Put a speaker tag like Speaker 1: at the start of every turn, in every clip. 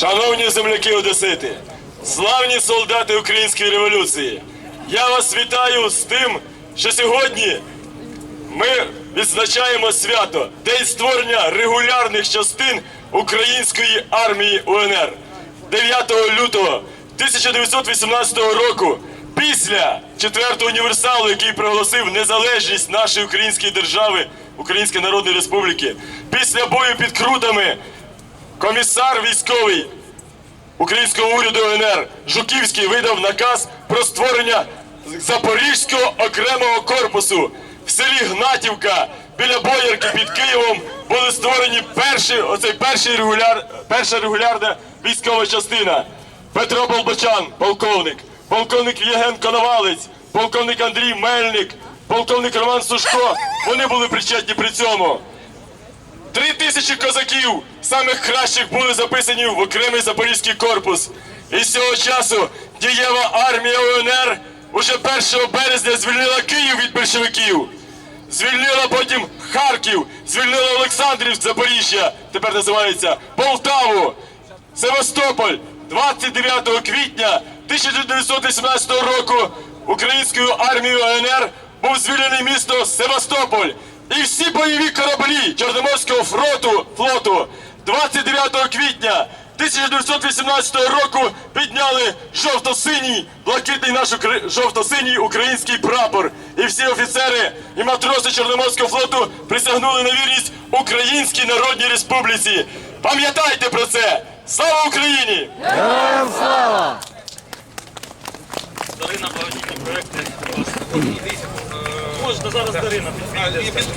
Speaker 1: Шановні земляки Одесити, славні солдати української революції, я вас вітаю з тим, що сьогодні ми відзначаємо свято День створення регулярних частин української армії УНР 9 лютого 1918 року. Після четвертого універсалу, який проголосив незалежність нашої української держави, Української Народної Республіки, після бою під крутами, комісар військовий українського уряду УНР Жуківський видав наказ про створення Запорізького окремого корпусу в селі Гнатівка біля Боярки під Києвом були створені перші, оцей перший регуляр, перша регулярна військова частина. Петро Болбочан, полковник, полковник Єген Коновалець, полковник Андрій Мельник, полковник Роман Сушко. Вони були причетні при цьому. Три тисячі козаків, самих кращих, були записані в окремий запорізький корпус. І з цього часу дієва армія УНР уже 1 березня звільнила Київ від большевиків. Звільнила потім Харків, звільнила Олександрівськ, Запоріжжя, тепер називається Полтаву, Севастополь. 29 квітня 1918 року українською армією УНР був звільнений місто Севастополь. І всі бойові кораблі Чорноморського флоту, флоту 29 квітня 1918 року підняли жовто-синій, блакитний наш укр- жовто-синій український прапор. І всі офіцери і матроси Чорноморського флоту присягнули на вірність Українській Народній Республіці. Пам'ятайте про це! Слава Україні!
Speaker 2: Героям слава!
Speaker 3: Благодійні проекти. Можна зараз Дарина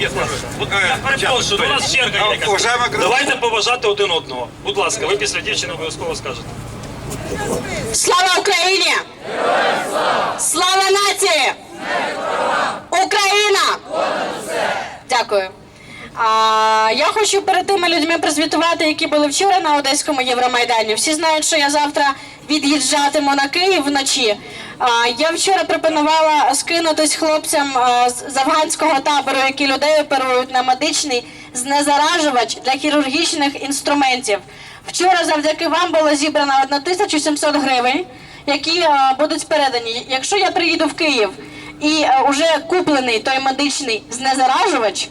Speaker 3: Я перепрошую, у нас черга є якась. Давайте поважати один одного. Будь ласка, ви після дівчини обов'язково скажете.
Speaker 4: Слава Україні! Слава нації! Україна! Дякую. А, я хочу перед тими людьми прозвітувати, які були вчора на Одеському Євромайдані. Всі знають, що я завтра від'їжджатиму на Київ вночі. Я вчора пропонувала скинутись хлопцям з афганського табору, які людей оперують на медичний знезаражувач для хірургічних інструментів. Вчора завдяки вам було зібрано 1700 гривень, які будуть передані. Якщо я приїду в Київ і вже куплений той медичний знезаражувач,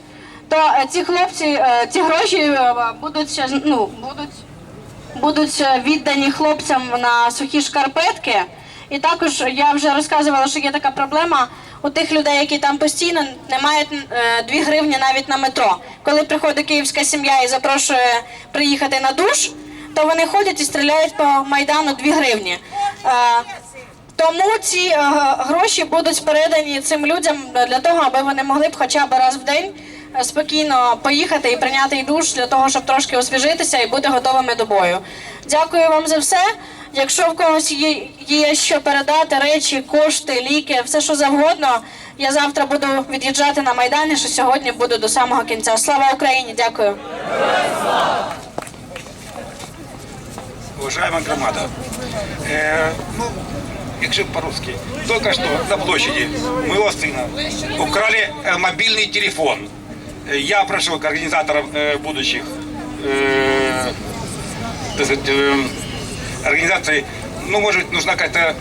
Speaker 4: то ці хлопці, ці гроші будуть ну, будуть, будуть віддані хлопцям на сухі шкарпетки. І також я вже розказувала, що є така проблема у тих людей, які там постійно не мають е, 2 гривні навіть на метро. Коли приходить київська сім'я і запрошує приїхати на душ, то вони ходять і стріляють по майдану 2 гривні. Е, тому ці е, гроші будуть передані цим людям для того, аби вони могли б хоча б раз в день е, спокійно поїхати і прийняти душ для того, щоб трошки освіжитися і бути готовими до бою. Дякую вам за все. Якщо в когось є, є що передати, речі, кошти, ліки, все що завгодно, я завтра буду від'їжджати на майдані, що сьогодні буду до самого кінця. Слава Україні! Дякую.
Speaker 5: Уважаемая громада, э, ну, якщо по-русски, только что на площади моего сына украли э, мобильный телефон. Э, Я прошу к организаторам э, будущих э, так сказать, э, организаций, ну, может быть, нужна какая-то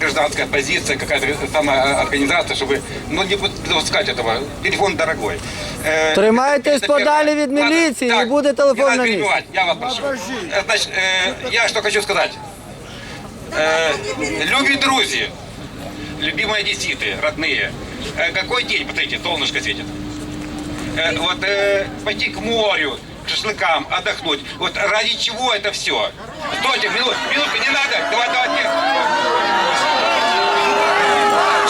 Speaker 5: гражданская позиция, какая-то самая организация, чтобы ну, не допускать этого. Телефон дорогой. Э,
Speaker 2: Тримайтесь
Speaker 5: это
Speaker 2: подалі
Speaker 5: первое.
Speaker 2: від
Speaker 5: Ладно,
Speaker 2: міліції,
Speaker 5: так,
Speaker 2: і буде телефон
Speaker 5: не надо
Speaker 2: на місці.
Speaker 5: перебивать, Я вас прошу. Э, Значит, э, я что хочу сказать. Э, Любі друзі, любимые одесситы, родные, э, какой день, посмотрите, солнышко светит. Э, Вот э, пойти к морю, к шашлыкам, отдохнуть. Вот ради чего это все? Стойте, минут, минутку, не надо. Давай, давай, нет.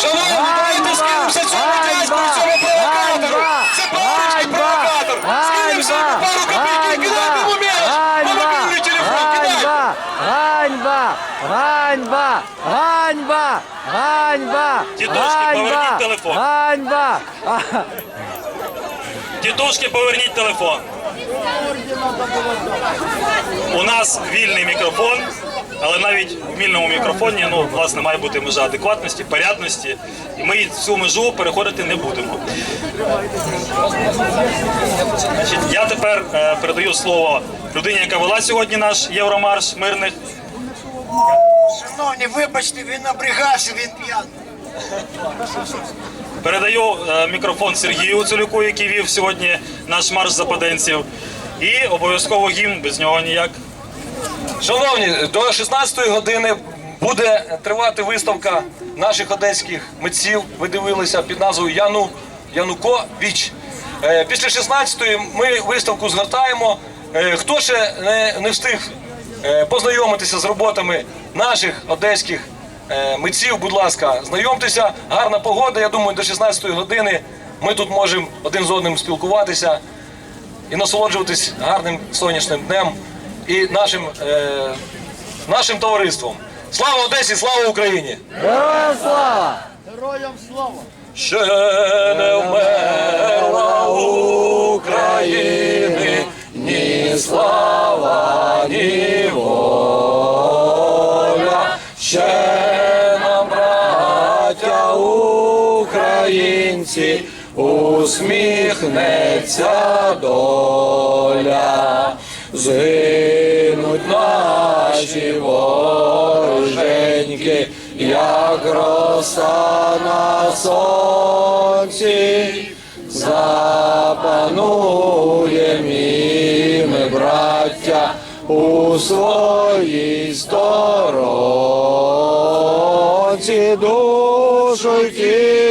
Speaker 1: Шановні, давайте скинемося цьому дядьку, цьому провокатору! Це паличний провокатор! Скинемося йому пару копійок і кидаємо йому м'яч! На мобільний телефон кидай!
Speaker 2: Ганьба! Ганьба! Ганьба! Ганьба!
Speaker 3: Дідушки, поверніть телефон.
Speaker 2: Ганьба!
Speaker 3: Тітушки, поверніть телефон. У нас вільний мікрофон. Але навіть в вільному мікрофоні ну, власне, має бути межа адекватності, порядності, і ми цю межу переходити не будемо. Значить, я тепер е, передаю слово людині, яка вела сьогодні наш Євромарш мирних.
Speaker 6: Шановні, вибачте, він набригався, він п'яний.
Speaker 3: Передаю е, мікрофон Сергію Цулюку, який вів сьогодні наш марш западенців. І обов'язково гімн, без нього ніяк.
Speaker 7: Шановні, до 16-ї години буде тривати виставка наших одеських митців. Ви дивилися під назвою Яну Янукович. Е, Після 16-ї ми виставку згортаємо. Е, Хто ще не, не встиг е, познайомитися з роботами наших одеських митців, будь ласка, знайомтеся. Гарна погода. Я думаю, до 16-ї години ми тут можемо один з одним спілкуватися і насолоджуватись гарним сонячним днем і нашим, е, нашим товариством. Слава Одесі, слава Україні!
Speaker 2: Героям слава!
Speaker 7: Ще не вмерла України, ні слава, ні воля. Ще нам, браття українці, усміхнеться доля. Згинуть наші вороженьки, як роса на сонці, запануєм і браття, у своїй сторонці, душу й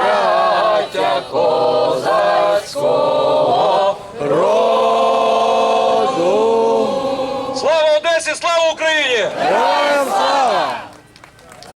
Speaker 7: роду.